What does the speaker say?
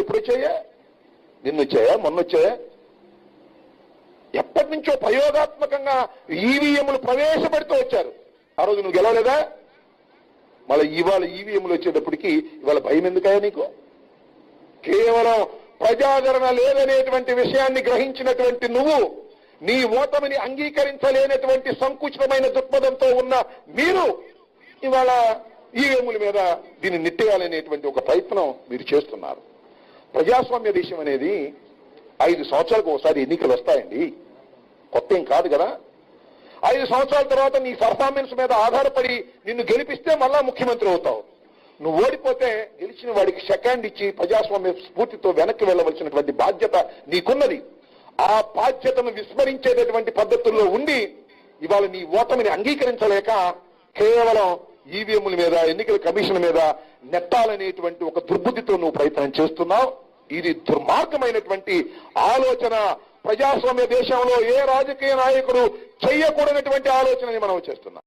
వచ్చాయా నిన్ను వచ్చాయా మొన్న వచ్చాయా ఎప్పటి నుంచో ప్రయోగాత్మకంగా ఈవీఎంలు ప్రవేశపెడుతూ వచ్చారు. ఆ రోజు నువ్వు గెలవలేదా? మళ్ళీ ఇవాళ ఈవీఎంలు వచ్చేటప్పటికి ఇవాళ భయం ఎందుకయ్యా నీకు? కేవలం ప్రజాదరణ లేదనేటువంటి విషయాన్ని గ్రహించినటువంటి నువ్వు నీ ఓటమిని అంగీకరించలేనటువంటి సంకుచితమైన దృక్పథంతో ఉన్న మీరు ఇవాళ ఈవీఎంల మీద దీన్ని నెట్టేయాలనేటువంటి ఒక ప్రయత్నం మీరు చేస్తున్నారు. ప్రజాస్వామ్య దేశం అనేది ఐదు సంవత్సరాలకు ఒకసారి ఎన్నికలు వస్తాయండి. కొత్త ఏం కాదు కదా. ఐదు సంవత్సరాల తర్వాత నీ పర్ఫార్మెన్స్ మీద ఆధారపడి నిన్ను గెలిపిస్తే మళ్ళా ముఖ్యమంత్రి అవుతావు. నువ్వు ఓడిపోతే గెలిచిన వాడికి సెకండ్ ఇచ్చి ప్రజాస్వామ్య స్ఫూర్తితో వెనక్కి వెళ్ళవలసినటువంటి బాధ్యత నీకున్నది. ఆ బాధ్యతను విస్మరించేటటువంటి పద్ధతుల్లో ఉండి ఇవాళ నీ ఓటమిని అంగీకరించలేక కేవలం ఈవీఎంల మీద ఎన్నికల కమిషన్ మీద నెట్టాలనేటువంటి ఒక దుర్బుద్ధితో నువ్వు ప్రయత్నం చేస్తున్నావు. ఇది దుర్మార్గమైనటువంటి ఆలోచన. ప్రజాస్వామ్య దేశంలో ఏ రాజకీయ నాయకుడు చెయ్యకూడనటువంటి ఆలోచనని మనం చేస్తున్నాం.